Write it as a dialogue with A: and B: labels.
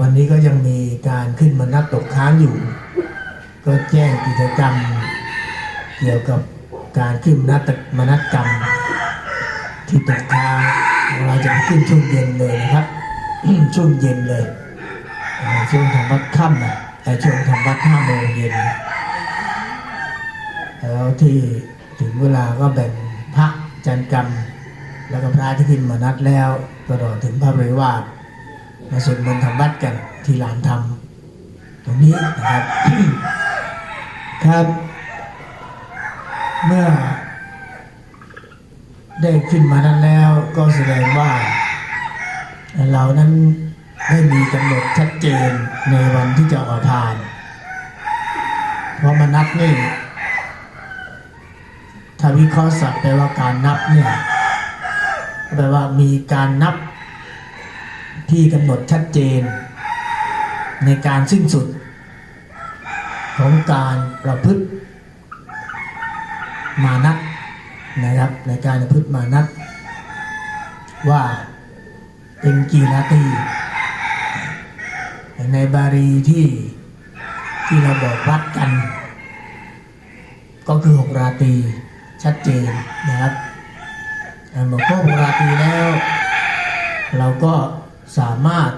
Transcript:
A: วันนี้ก็ยังมีการขึ้นมานัดตกค้างอยู่ ก็แจ้งกิจกรรม เกี่ยวกับการขึ้นมนัดมนัดกรรม ที่ตกค้างเราจะขึ้นช่วงเย็นเลยนะครับช่วงเย็นเลยช่วงทำวัดค่ำนะแต่ช่วงทำวัดห้าโมงเย็นแล้วที่ถึงเวลาก็แบ่งพระจันทร์กรรม แล้วก็พระที่ขึ้นมานัดแล้วตลอดถึงพระบริวาร มาสวดมนต์ทำวัดกันที่ลานธรรมตรงนี้นะครับ ครับ เมื่อได้ขึ้นมานั้นแล้วก็แสดงว่าเรานั้นได้มีกำหนดชัดเจนในวันที่จะออกพาน เพราะมานับนี่ถ้าวิเคราะห์ศัพท์แปลว่าการนับเนี่ยแปลว่ามีการนับ ที่กำหนดชัดเจน ในการสิ้นสุด ของการประพฤติมานัดนะครับในการประพฤติมานัดว่าเป็นกี่นาทีในบาลีที่ที่เราบอกวัดกัน ก็คือหกราตรีชัดเจนนะครับเมื่อครบหกราตรีแล้ว เราก็ สามารถ